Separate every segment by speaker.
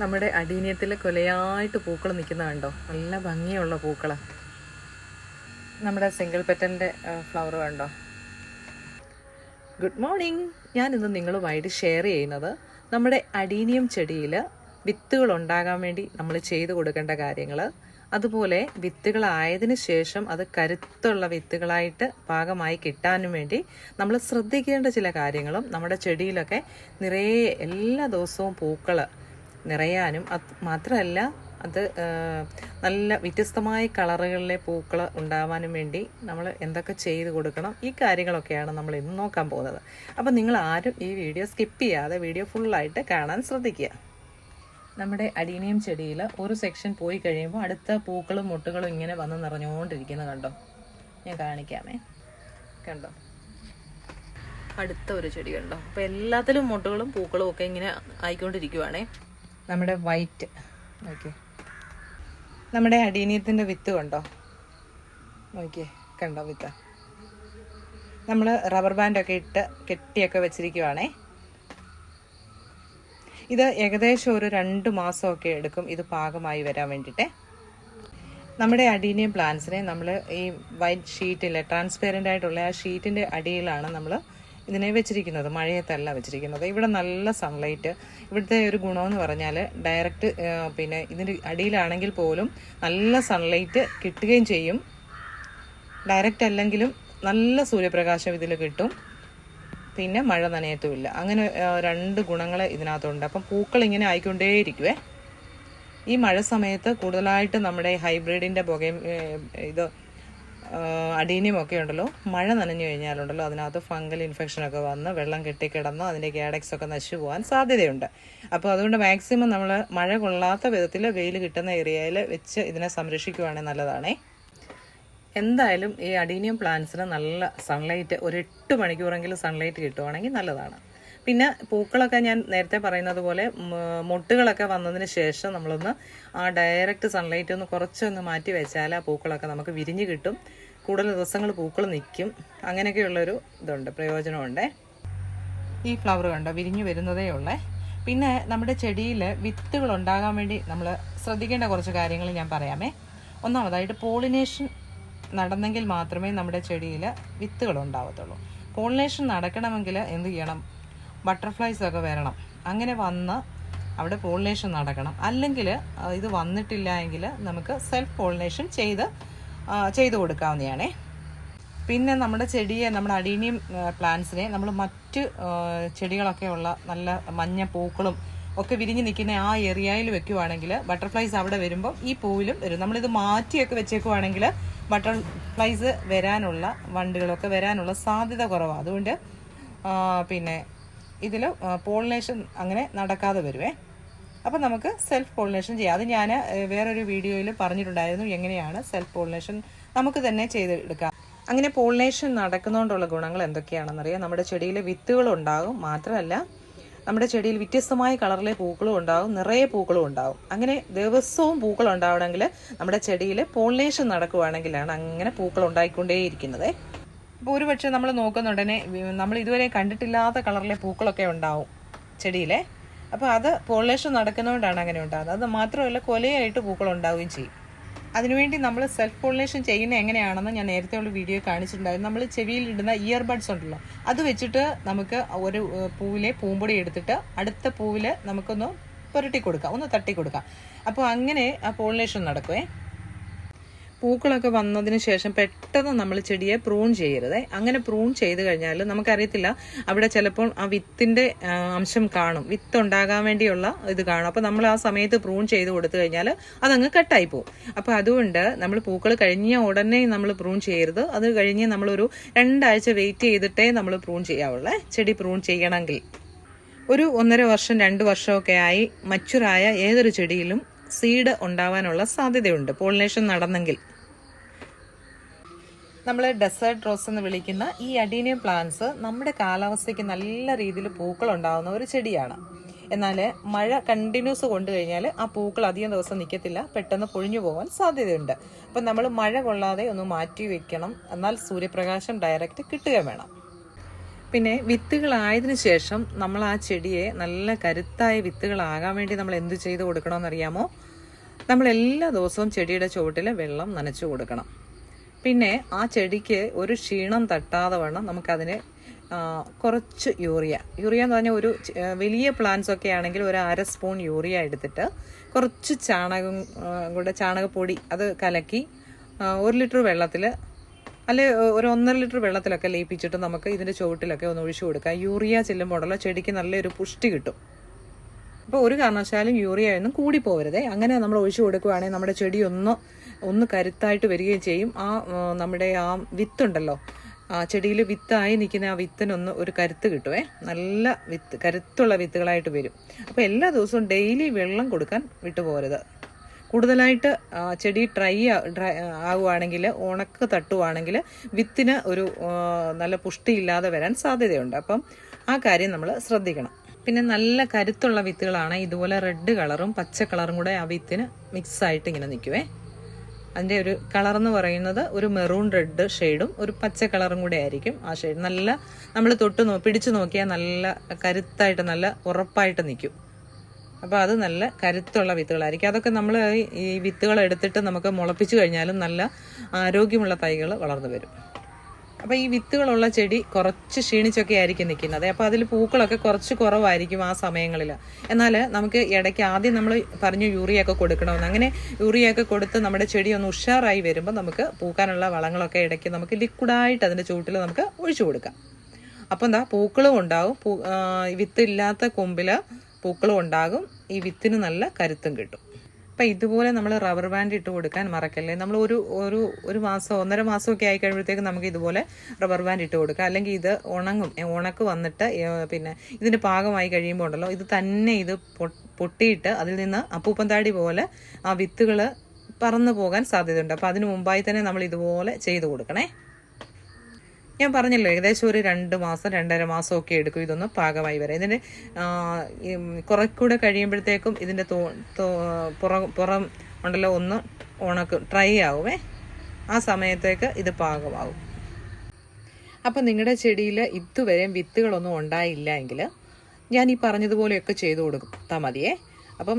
Speaker 1: നമ്മുടെ അടീനിയത്തിൽ കൊലയായിട്ട് പൂക്കൾ നിൽക്കുന്ന കണ്ടോ? നല്ല ഭംഗിയുള്ള പൂക്കൾ നമ്മുടെ സിംഗിൾ പെറ്റലിന്റെ ഫ്ലവർ കണ്ടോ? ഗുഡ് മോർണിംഗ് ഞാനിന്ന് നിങ്ങളുമായിട്ട് ഷെയർ ചെയ്യുന്നത് നമ്മുടെ അടീനിയം ചെടിയിൽ വിത്തുകൾ ഉണ്ടാകാൻ വേണ്ടി നമ്മൾ ചെയ്തു കൊടുക്കേണ്ട കാര്യങ്ങൾ അതുപോലെ വിത്തുകളായതിനു ശേഷം അത് കരുത്തുള്ള വിത്തുകളായിട്ട് പാകമായി കിട്ടാനും വേണ്ടി നമ്മൾ ശ്രദ്ധിക്കേണ്ട ചില കാര്യങ്ങളും നമ്മുടെ ചെടിയിലൊക്കെ നിറയെ എല്ലാ ദിവസവും പൂക്കൾ നിറയാനും അത് മാത്രമല്ല അത് നല്ല വ്യത്യസ്തമായ കളറുകളിലെ പൂക്കൾ ഉണ്ടാവാനും വേണ്ടി നമ്മൾ എന്തൊക്കെ ചെയ്ത് കൊടുക്കണം ഈ കാര്യങ്ങളൊക്കെയാണ് നമ്മൾ ഇന്ന് നോക്കാൻ പോകുന്നത്. അപ്പം നിങ്ങൾ ആരും ഈ വീഡിയോ സ്കിപ്പ് ചെയ്യാതെ വീഡിയോ ഫുള്ളായിട്ട് കാണാൻ ശ്രദ്ധിക്കുക. നമ്മുടെ അടീനിയം ചെടിയിൽ ഒരു സെക്ഷൻ പോയി കഴിയുമ്പോൾ അടുത്ത പൂക്കളും മുട്ടുകളും ഇങ്ങനെ വന്ന് നിറഞ്ഞുകൊണ്ടിരിക്കുന്നത് കണ്ടോ? ഞാൻ കാണിക്കാമേ. കണ്ടോ? അടുത്ത ഒരു ചെടി കണ്ടോ? അപ്പോൾ എല്ലാത്തിലും മുട്ടുകളും പൂക്കളും ഒക്കെ ഇങ്ങനെ ആയിക്കൊണ്ടിരിക്കുവാണേ. നമ്മുടെ വൈറ്റ് ഓക്കെ നമ്മുടെ അടീനിയത്തിന്റെ വിത്ത് കണ്ടോ? നോക്കിയേ കണ്ടോ വിത്ത്? നമ്മൾ റബ്ബർ ബാൻഡൊക്കെ ഇട്ട് കെട്ടിയൊക്കെ വെച്ചിരിക്കുവാണേ. ഇത് ഏകദേശം ഒരു രണ്ട് മാസമൊക്കെ എടുക്കും. ഇത് പാകമായി വരാൻ വേണ്ടിയിട്ട്. നമ്മുടെ അടീനിയം പ്ലാന്റ്സിനെ നമ്മൾ ഈ വൈറ്റ് ഷീറ്റിൽ ട്രാൻസ്പെറന്റ് ആയിട്ടുള്ള ആ ഷീറ്റിന്റെ അടിയിലാണ് നമ്മൾ ഇതിനെ വെച്ചിരിക്കുന്നത് മഴയത്തല്ല വെച്ചിരിക്കുന്നത്. ഇവിടെ നല്ല സൺലൈറ്റ് ഇവിടുത്തെ ഒരു ഗുണമെന്ന് പറഞ്ഞാൽ ഡയറക്റ്റ് പിന്നെ ഇതിന്റെ അടിയിലാണെങ്കിൽ പോലും നല്ല സൺലൈറ്റ് കിട്ടുകയും ചെയ്യും. ഡയറക്റ്റ് അല്ലെങ്കിലും നല്ല സൂര്യപ്രകാശം ഇതിൽ കിട്ടും. പിന്നെ മഴ നനയത്തുമില്ല. അങ്ങനെ രണ്ട് ഗുണങ്ങൾ ഇതിനകത്തുണ്ട്. അപ്പം പൂക്കൾ ഇങ്ങനെ ആയിക്കൊണ്ടേയിരിക്കുവേ. ഈ മഴ സമയത്ത് കൂടുതലായിട്ട് നമ്മുടെ ഹൈബ്രിഡിന്റെ പുകയും ഇത് അടീനിയം ഒക്കെ ഉണ്ടല്ലോ മഴ നനഞ്ഞു കഴിഞ്ഞാലുണ്ടല്ലോ അതിനകത്ത് ഫംഗൽ ഇൻഫെക്ഷനൊക്കെ വന്ന് വെള്ളം കെട്ടിക്കിടന്ന് അതിന്റെ ഗ്യാഡക്സ് ഒക്കെ നശിച്ചു പോകാൻ സാധ്യതയുണ്ട്. അപ്പോൾ അതുകൊണ്ട് മാക്സിമം നമ്മൾ മഴ കൊള്ളാത്ത വിധത്തിൽ വെയിൽ കിട്ടുന്ന ഏരിയയിൽ വെച്ച് ഇതിനെ സംരക്ഷിക്കുവാണെങ്കിൽ നല്ലതാണേ. എന്തായാലും ഈ അഡീനിയം പ്ലാന്റ്സിന് നല്ല സൺലൈറ്റ് ഒരു എട്ട് മണിക്കൂറെങ്കിലും സൺലൈറ്റ് കിട്ടുവാണെങ്കിൽ നല്ലതാണ്. പിന്നെ പൂക്കളൊക്കെ ഞാൻ നേരത്തെ പറയുന്നത് പോലെ മൊട്ടുകളൊക്കെ വന്നതിന് ശേഷം നമ്മളൊന്ന് ആ ഡയറക്റ്റ് സൺലൈറ്റ് ഒന്ന് കുറച്ചൊന്ന് മാറ്റി വെച്ചാൽ ആ പൂക്കളൊക്കെ നമുക്ക് വിരിഞ്ഞ് കിട്ടും. കൂടുതൽ ദിവസങ്ങൾ പൂക്കൾ നിൽക്കും. അങ്ങനെയൊക്കെയുള്ളൊരു ഇതുണ്ട് പ്രയോജനമുണ്ട്. ഈ ഫ്ലവർ കണ്ടോ വിരിഞ്ഞു വരുന്നതേ ഉള്ളേ. പിന്നെ നമ്മുടെ ചെടിയിൽ വിത്തുകൾ ഉണ്ടാകാൻ വേണ്ടി നമ്മൾ ശ്രദ്ധിക്കേണ്ട കുറച്ച് കാര്യങ്ങൾ ഞാൻ പറയാമേ. ഒന്നാമതായിട്ട് പോളിനേഷൻ നടന്നെങ്കിൽ മാത്രമേ നമ്മുടെ ചെടിയിൽ വിത്തുകൾ ഉണ്ടാവത്തുള്ളൂ. പോളിനേഷൻ നടക്കണമെങ്കിൽ എന്ത് ചെയ്യണം? ബട്ടർഫ്ലൈസ് ഒക്കെ വരണം. അങ്ങനെ വന്ന് അവിടെ പോളിനേഷൻ നടക്കണം. അല്ലെങ്കിൽ ഇത് വന്നിട്ടില്ല എങ്കിൽ നമുക്ക് സെൽഫ് പോളിനേഷൻ ചെയ്ത് ചെയ്ത് കൊടുക്കാവുന്നതാണേ. പിന്നെ നമ്മുടെ ചെടിയെ നമ്മുടെ അടീനിയം പ്ലാന്റ്സിനെ നമ്മൾ മറ്റ് ചെടികളൊക്കെ ഉള്ള നല്ല മഞ്ഞ പൂക്കളും ഒക്കെ വിരിഞ്ഞ് നിൽക്കുന്ന ആ ഏരിയയിൽ വെക്കുവാണെങ്കിൽ ബട്ടർഫ്ലൈസ് അവിടെ വരുമ്പോൾ ഈ പൂവിലും വരും. നമ്മളിത് മാറ്റിയൊക്കെ വെച്ചേക്കുവാണെങ്കിൽ ബട്ടർഫ്ലൈസ് വരാനുള്ള വണ്ടുകളൊക്കെ വരാനുള്ള സാധ്യത കുറവാണ് അതുകൊണ്ട് പിന്നെ ഇതിൽ പോളിനേഷൻ അങ്ങനെ നടക്കാതെ വരുവേ. അപ്പം നമുക്ക് സെൽഫ് പോളിനേഷൻ ചെയ്യാം. അത് ഞാൻ വേറൊരു വീഡിയോയിൽ പറഞ്ഞിട്ടുണ്ടായിരുന്നു എങ്ങനെയാണ് സെൽഫ് പോളിനേഷൻ നമുക്ക് തന്നെ ചെയ്തെടുക്കാം. അങ്ങനെ പോളിനേഷൻ നടക്കുന്നതുകൊണ്ടുള്ള ഗുണങ്ങൾ എന്തൊക്കെയാണെന്നറിയാം? നമ്മുടെ ചെടിയിൽ വിത്തുകളുണ്ടാകും മാത്രമല്ല നമ്മുടെ ചെടിയിൽ വ്യത്യസ്തമായ കളറിലെ പൂക്കളും ഉണ്ടാകും നിറയെ പൂക്കളും ഉണ്ടാകും. അങ്ങനെ ദിവസവും പൂക്കൾ ഉണ്ടാവണമെങ്കിൽ നമ്മുടെ ചെടിയിൽ പോളിനേഷൻ നടക്കുവാണെങ്കിലാണ് അങ്ങനെ പൂക്കൾ ഉണ്ടായിക്കൊണ്ടേയിരിക്കുന്നത്. അപ്പോൾ ഒരുപക്ഷെ നമ്മൾ നോക്കുന്നുടനെ നമ്മൾ ഇതുവരെ കണ്ടിട്ടില്ലാത്ത കളറിലെ പൂക്കളൊക്കെ ഉണ്ടാവും ചെടിയിലെ. അപ്പോൾ അത് പോളിനേഷൻ നടക്കുന്നതുകൊണ്ടാണ് അങ്ങനെ ഉണ്ടാകുന്നത് അത് മാത്രമല്ല കൊലയായിട്ട് പൂക്കൾ ഉണ്ടാവുകയും ചെയ്യും. അതിനുവേണ്ടി നമ്മൾ സെൽഫ് പോളിനേഷൻ ചെയ്യുന്ന എങ്ങനെയാണെന്ന് ഞാൻ നേരത്തെ ഉള്ള വീഡിയോ കാണിച്ചിട്ടുണ്ടായിരുന്നു. നമ്മൾ ചെവിയിൽ ഇടുന്ന ഇയർ ബഡ്സ് ഉണ്ടല്ലോ അത് വെച്ചിട്ട് നമുക്ക് ഒരു പൂവിലെ പൂമ്പൊടി എടുത്തിട്ട് അടുത്ത പൂവിൽ നമുക്കൊന്ന് പുരട്ടി കൊടുക്കാം. ഒന്ന് തട്ടി കൊടുക്കാം. അപ്പോൾ അങ്ങനെ ആ പോളിനേഷൻ നടക്കുവേ. പൂക്കളൊക്കെ വന്നതിന് ശേഷം പെട്ടെന്ന് നമ്മൾ ചെടിയെ പ്രൂൺ ചെയ്യരുത്. അങ്ങനെ പ്രൂൺ ചെയ്ത് കഴിഞ്ഞാൽ നമുക്കറിയത്തില്ല. അവിടെ ചിലപ്പോൾ ആ വിത്തിന്റെ അംശം കാണും. വിത്ത് ഉണ്ടാകാൻ വേണ്ടിയുള്ള ഇത് കാണും. അപ്പോൾ നമ്മൾ ആ സമയത്ത് പ്രൂൺ ചെയ്ത് കൊടുത്തു കഴിഞ്ഞാൽ അതങ്ങ് കട്ടായി പോകും അപ്പോൾ അതുകൊണ്ട് നമ്മൾ പൂക്കൾ കഴിഞ്ഞ ഉടനെ നമ്മൾ പ്രൂൺ ചെയ്യരുത്. അത് കഴിഞ്ഞ് നമ്മളൊരു രണ്ടാഴ്ച വെയിറ്റ് ചെയ്തിട്ടേ നമ്മൾ പ്രൂൺ ചെയ്യാവുള്ളേ. ചെടി പ്രൂൺ ചെയ്യണമെങ്കിൽ. ഒരു ഒന്നര വർഷം രണ്ട് വർഷമൊക്കെ ആയി മച്ചുറായ ഏതൊരു ചെടിയിലും സീഡ് ഉണ്ടാവാനുള്ള സാധ്യതയുണ്ട്. പോളിനേഷൻ നടന്നെങ്കിൽ. നമ്മൾ ഡെസേർട്ട് റോസ് എന്ന് വിളിക്കുന്ന ഈ അഡീനിയം പ്ലാന്റ്സ് നമ്മുടെ കാലാവസ്ഥയ്ക്ക് നല്ല രീതിയിൽ പൂക്കൾ ഉണ്ടാകുന്ന ഒരു ചെടിയാണ്. എന്നാൽ മഴ കണ്ടിന്യൂസ് കൊണ്ടു കഴിഞ്ഞാൽ ആ പൂക്കൾ അധികം ദിവസം നിൽക്കത്തില്ല പെട്ടെന്ന് പൊഴിഞ്ഞു പോകാൻ സാധ്യതയുണ്ട്. അപ്പം നമ്മൾ മഴ കൊള്ളാതെ ഒന്ന് മാറ്റി വെക്കണം. എന്നാൽ സൂര്യപ്രകാശം ഡയറക്റ്റ് കിട്ടുക വേണം. പിന്നെ വിത്തുകളായതിനു ശേഷം നമ്മൾ ആ ചെടിയെ നല്ല കരുത്തായ വിത്തുകളാകാൻ വേണ്ടി നമ്മൾ എന്ത് ചെയ്ത് കൊടുക്കണമെന്നറിയാമോ നമ്മൾ എല്ലാ ദിവസവും ചെടിയുടെ ചുവട്ടിൽ വെള്ളം നനച്ചു കൊടുക്കണം. പിന്നെ ആ ചെടിക്ക് ഒരു ക്ഷീണം തട്ടാതെ വേണം നമുക്കതിനെ കുറച്ച് യൂറിയ. യൂറിയ എന്ന് പറഞ്ഞാൽ ഒരു വലിയ പ്ലാന്റ്സ് ഒക്കെ ആണെങ്കിൽ ഒരു അര സ്പൂൺ യൂറിയ എടുത്തിട്ട് കുറച്ച് ചാണകം കൂടെ ചാണകപ്പൊടി അത് കലക്കി ഒരു ലിറ്റർ വെള്ളത്തിൽ അല്ലെ ഒരു ഒന്നര ലിറ്റർ വെള്ളത്തിലൊക്കെ ലയിപ്പിച്ചിട്ട് നമുക്ക് ഇതിന്റെ ചുവട്ടിലൊക്കെ ഒന്ന് ഒഴിച്ചു കൊടുക്കാം. യൂറിയ ചെല്ലുമ്പോഴുള്ള ചെടിക്ക് നല്ലൊരു പുഷ്ടി കിട്ടും. അപ്പോൾ ഒരു കാരണവശാലും യൂറിയ ഒന്നും കൂടി പോകരുതേ അങ്ങനെ നമ്മൾ ഒഴിച്ചു കൊടുക്കുകയാണെങ്കിൽ നമ്മുടെ ചെടി ഒന്ന് ഒന്ന് കരുത്തായിട്ട് വരികയും ചെയ്യും. ആ നമ്മുടെ ആ വിത്തുണ്ടല്ലോ. ആ ചെടിയിൽ വിത്തായി നിൽക്കുന്ന ആ വിത്തിനൊന്ന് ഒരു കരുത്ത് കിട്ടുവേ. നല്ല വിത്ത് കരുത്തുള്ള വിത്തുകളായിട്ട് വരും. അപ്പോൾ എല്ലാ ദിവസവും ഡെയിലി വെള്ളം കൊടുക്കാൻ വിട്ടുപോകരുത്. കൂടുതലായിട്ട് ചെടി ഡ്രൈ ആകുവാണെങ്കിൽ ഉണക്ക് തട്ടുവാണെങ്കിൽ വിത്തിന് ഒരു നല്ല പുഷ്ടിയില്ലാതെ വരാൻ സാധ്യതയുണ്ട്. അപ്പം ആ കാര്യം നമ്മൾ ശ്രദ്ധിക്കണം. പിന്നെ നല്ല കരുത്തുള്ള വിത്തുകളാണ്. ഇതുപോലെ റെഡ് കളറും പച്ച കളറും കൂടെ ആ വിത്തിന് മിക്സ് ആയിട്ട് ഇങ്ങനെ നിൽക്കുവേ അതിന്റെ ഒരു കളർ എന്ന് പറയുന്നത് ഒരു മെറൂൺ റെഡ് ഷെയ്ഡും ഒരു പച്ച കളറും കൂടെ ആയിരിക്കും ആ ഷെയ്ഡ് നല്ല നമ്മൾ തൊട്ട് നോ പിടിച്ചു നോക്കിയാൽ നല്ല കരുത്തായിട്ട് നല്ല ഉറപ്പായിട്ട് നിൽക്കും. അപ്പോൾ അത് നല്ല കരുത്തുള്ള വിത്തുകളായിരിക്കും. അതൊക്കെ നമ്മൾ ഈ വിത്തുകൾ എടുത്തിട്ട് നമുക്ക് മുളപ്പിച്ചു കഴിഞ്ഞാലും നല്ല ആരോഗ്യമുള്ള തൈകൾ വളർന്നു വരും. അപ്പോൾ ഈ വിത്തുകളുള്ള ചെടി കുറച്ച് ക്ഷീണിച്ചൊക്കെ ആയിരിക്കും നിൽക്കുന്നത്. അപ്പോൾ അതിൽ പൂക്കളൊക്കെ കുറച്ച് കുറവായിരിക്കും ആ സമയങ്ങളിൽ എന്നാൽ നമുക്ക് ഇടയ്ക്ക് ആദ്യം നമ്മൾ പറഞ്ഞു യൂറിയ ഒക്കെ കൊടുക്കണമെന്ന്. അങ്ങനെ യൂറിയ ഒക്കെ കൊടുത്ത് നമ്മുടെ ചെടി ഒന്ന് ഉഷാറായി വരുമ്പോൾ നമുക്ക് പൂക്കാനുള്ള വളങ്ങളൊക്കെ ഇടയ്ക്ക് നമുക്ക് ലിക്വിഡായിട്ട് അതിന്റെ ചൂട്ടിൽ നമുക്ക് ഒഴിച്ചു കൊടുക്കാം. അപ്പോൾ എന്താ പൂക്കളും ഉണ്ടാകും പൂ വിത്തില്ലാത്ത കൊമ്പിൽ പൂക്കളും ഉണ്ടാകും. ഈ വിത്തിന് നല്ല കരുത്തും കിട്ടും. അപ്പം ഇതുപോലെ നമ്മൾ റബ്ബർ ബാൻഡ് ഇട്ട് കൊടുക്കാൻ മറക്കല്ലേ? നമ്മൾ ഒരു ഒരു ഒരു മാസം ഒന്നര മാസമൊക്കെ ആയി കഴിയുമ്പോഴത്തേക്ക് നമുക്ക് ഇതുപോലെ റബ്ബർ ബാൻഡ് ഇട്ട് കൊടുക്കുക അല്ലെങ്കിൽ ഇത് ഉണങ്ങും. ഉണക്ക് വന്നിട്ട് പിന്നെ ഇതിന്റെ പാകമായി കഴിയുമ്പോൾ ഉണ്ടല്ലോ ഇത് തന്നെ ഇത് പൊട്ടിയിട്ട് അതിൽ നിന്ന് അപ്പൂപ്പൻ താടി പോലെ ആ വിത്തുകൾ പറന്നു പോകാൻ സാധ്യതയുണ്ട്. അപ്പോൾ അതിന് മുമ്പായി തന്നെ നമ്മൾ ഇതുപോലെ ചെയ്തു കൊടുക്കണേ. ഞാൻ പറഞ്ഞല്ലോ ഏകദേശം ഒരു രണ്ട് മാസം രണ്ടര മാസം ഒക്കെ എടുക്കും ഇതൊന്ന് പാകമായി വരെ ഈ കുറെ കൂടെ കഴിയുമ്പോഴത്തേക്കും ഇതിന്റെ തോ- പുറം പുറം ഉണ്ടല്ലോ ഒന്ന് ഉണക്ക് ട്രൈ ആവുമേ. ആ സമയത്തേക്ക് ഇത് പാകമാവും. അപ്പം നിങ്ങളുടെ ചെടിയിൽ ഇതുവരെയും വിത്തുകളൊന്നും ഉണ്ടായില്ല എങ്കിൽ ഞാൻ ഈ പറഞ്ഞതുപോലെയൊക്കെ ചെയ്തു കൊടുത്താൽ മതിയേ. അപ്പം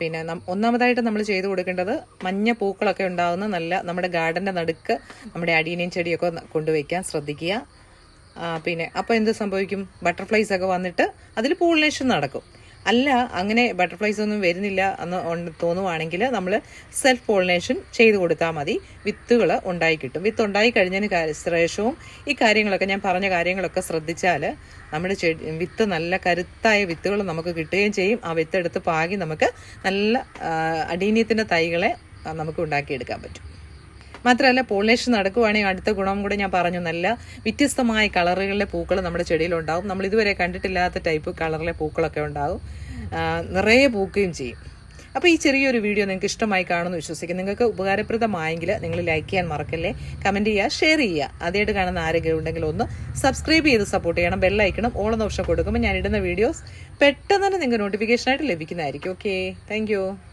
Speaker 1: പിന്നെ ഒന്നാമതായിട്ട് നമ്മൾ ചെയ്ത് കൊടുക്കേണ്ടത് മഞ്ഞ പൂക്കളൊക്കെ ഉണ്ടാകുന്ന നല്ല നമ്മുടെ ഗാർഡന്റെ നടുക്ക് നമ്മുടെ അടിയനെയും ചെടിയൊക്കെ കൊണ്ടുവയ്ക്കാൻ ശ്രദ്ധിക്കുക. പിന്നെ അപ്പോൾ എന്ത് സംഭവിക്കും? ബട്ടർഫ്ലൈസ് ഒക്കെ വന്നിട്ട് അതിൽ പോളിനേഷൻ നടക്കും. അല്ല അങ്ങനെ ബട്ടർഫ്ലൈസ് ഒന്നും വരുന്നില്ല എന്ന് തോന്നുവാണെങ്കിൽ നമ്മൾ സെൽഫ് പോളിനേഷൻ ചെയ്ത് കൊടുത്താൽ മതി. വിത്തുകൾ ഉണ്ടായി കിട്ടും. വിത്ത് ഉണ്ടായി കഴിഞ്ഞതിന് ശേഷവും ഈ കാര്യങ്ങളൊക്കെ ഞാൻ പറഞ്ഞ കാര്യങ്ങളൊക്കെ ശ്രദ്ധിച്ചാൽ നമ്മുടെ ചെടി വിത്ത് നല്ല കരുത്തായ വിത്തുകൾ നമുക്ക് കിട്ടുകയും ചെയ്യും. ആ വിത്തെടുത്ത് പാകി നമുക്ക് നല്ല അടീനിയത്തിന്റെ തൈകളെ നമുക്ക് ഉണ്ടാക്കിയെടുക്കാൻ പറ്റും. മാത്രമല്ല പോളിനേഷൻ നടക്കുവാണെങ്കിൽ അടുത്ത ഗുണം കൂടെ ഞാൻ പറഞ്ഞു. നല്ല വ്യത്യസ്തമായ കളറുകളിലെ പൂക്കൾ നമ്മുടെ ചെടിയിലുണ്ടാവും. നമ്മൾ ഇതുവരെ കണ്ടിട്ടില്ലാത്ത ടൈപ്പ് കളറിലെ പൂക്കളൊക്കെ ഉണ്ടാവും. നിറയെ പൂക്കുകയും ചെയ്യും. അപ്പോൾ ഈ ചെറിയൊരു വീഡിയോ നിങ്ങൾക്ക് ഇഷ്ടമായി കാണുമെന്ന് വിശ്വസിക്കുന്നു. നിങ്ങൾക്ക് ഉപകാരപ്രദമായെങ്കിൽ നിങ്ങൾ ലൈക്ക് ചെയ്യാൻ മറക്കല്ലേ? കമന്റ് ചെയ്യുക ഷെയർ ചെയ്യുക. ആദ്യമായിട്ട് കാണുന്ന ആരെങ്കിലും ഉണ്ടെങ്കിൽ ഒന്ന് സബ്സ്ക്രൈബ് ചെയ്ത് സപ്പോർട്ട് ചെയ്യണം. ബെല്ലൈക്കണം ഓളം ഓപ്ഷൻ കൊടുക്കുമ്പോൾ ഞാൻ ഇടുന്ന വീഡിയോസ് പെട്ടെന്ന് തന്നെ നിങ്ങൾക്ക് നോട്ടിഫിക്കേഷനായിട്ട് ലഭിക്കുന്നതായിരിക്കും. Okay thank